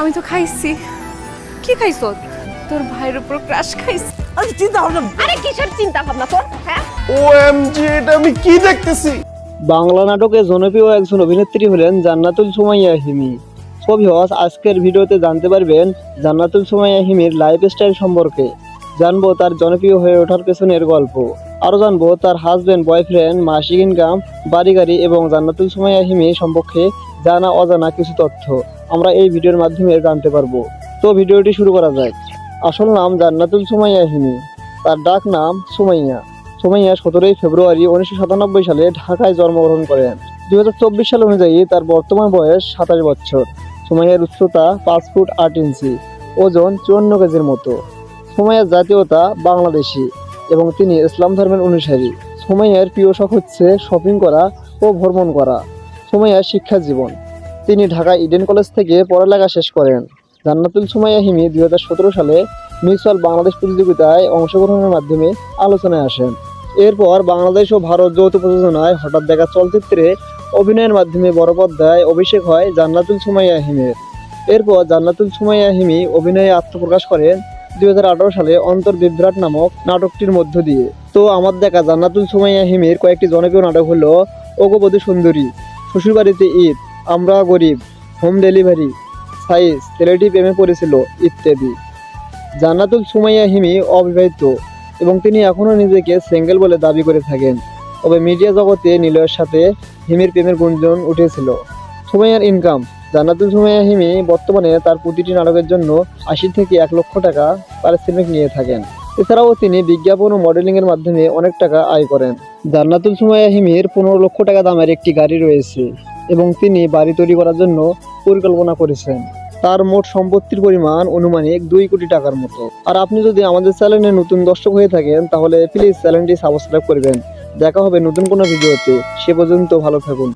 আমি তো খাইছি। কি খাইছ? তোর ভাইয়ের উপর ক্রাশ খাইছি। আরে চিন্তা ভাবনা। আরে কিসের চিন্তা ভাবনা তোর? হ্যাঁ? ওএমজি এটা আমি কি দেখতেছি? বাংলা নাটকে জনপ্রিয় একজন অভিনেত্রী হলেন জান্নাতুল সুমাইয়া হিমি। ছবি হস আজকের ভিডিওতে জানতে পারবেন জান্নাতুল সুমাইয়া হিমির লাইফস্টাইল সম্পর্কে। জানব তার জনপ্রিয় হয়ে ওঠার পেছনের গল্প। আরও জানব তার হাজব্যান্ড বয়ফ্রেন্ড মাসিক ইনকাম বাড়ি গাড়ি এবং জান্নাতুল সুমাইয়া হিমি সম্পর্কে জানা অজানা কিছু তথ্য। আমরা এই ভিডিওর মাধ্যমে জানতে পারব। তো ভিডিওটি শুরু করা যাক। আসল নাম জান্নাতুল সুমাইয়া হিমি। তার ডাক নাম সুমাইয়া। সুমাইয়া সতেরোই ফেব্রুয়ারি উনিশশো সাতানব্বই সালে ঢাকায় জন্মগ্রহণ করেন। দুই হাজার চব্বিশ সাল অনুযায়ী তার বর্তমান বয়স সাতাশ বছর। সুমাইয়ার উচ্চতা পাঁচ ফুট আট ইঞ্চি। ওজন চুয়ান্ন কেজির মতো। সুমাইয়ার জাতীয়তা বাংলাদেশি এবং তিনি ইসলাম ধর্মের অনুসারী। সুমাইয়ার প্রিয় শখ হচ্ছে শপিং করা ও ভ্রমণ করা। সুমাইয়ার শিক্ষা জীবন তিনি ঢাকা ইডেন কলেজ থেকে পড়ালেখা শেষ করেন। জান্নাতুল সুমাইয়া হিমি দুই হাজার সতেরো সালে মিস ওয়ার্ল্ড বাংলাদেশ প্রতিযোগিতায় অংশগ্রহণের মাধ্যমে আলোচনায় আসেন। এরপর বাংলাদেশ ও ভারত যৌথ প্রযোজনায় হঠাৎ দেখা চলচ্চিত্রে অভিনয়ের মাধ্যমে বড় পর্দায় অভিষেক হয় জান্নাতুল সুমাইয়া হিমের। এরপর জান্নাতুল সুমাইয়া হিমি অভিনয়ে আত্মপ্রকাশ করেন দু হাজার আঠেরো সালে অন্তর বিভ্রাট নামক নাটকটির মধ্য দিয়ে। তো আমার দেখা জান্নাতুল সুমাইয়া হিমির কয়েকটি জনপ্রিয় নাটক হলো অগবধূ সুন্দরী, শ্বশুরবাড়িতে ঈদ আমরা গরিব হোম ডেলিভারি সাইজ ছেলেটি প্রেমে পড়েছিল ইত্যাদি। জান্নাতুল সুমাইয়া হিমি অবিবাহিত এবং তিনি এখনও নিজেকে সিঙ্গেল বলে দাবি করে থাকেন। তবে মিডিয়া জগতে নিলয়ের সাথে হিমির প্রেমের গুঞ্জন উঠেছিল। সুমাইয়ার ইনকাম জান্নাতুল সুমাইয়া হিমি বর্তমানে তার প্রতিটি নাটকের জন্য আশি থেকে এক লক্ষ টাকা পারিশ্রমিক নিয়ে থাকেন। এছাড়াও তিনি বিজ্ঞাপন ও মডেলিংয়ের মাধ্যমে অনেক টাকা আয় করেন। জান্নাতুল সুমাইয়া হিমির পনেরো লক্ষ টাকা দামের একটি গাড়ি রয়েছে। এবং তিনি বাড়ি তৈরি করার জন্য পরিকল্পনা করেছেন। তার মোট সম্পত্তির পরিমাণ অনুমানিক দুই কোটি টাকার মতো। আর আপনি যদি আমাদের চ্যানেলে নতুন দর্শক হয়ে থাকেন, তাহলে প্লিজ চ্যানেলটি সাবস্ক্রাইব করবেন। দেখা হবে নতুন কোনো ভিডিওতে। সে পর্যন্ত ভালো থাকুন।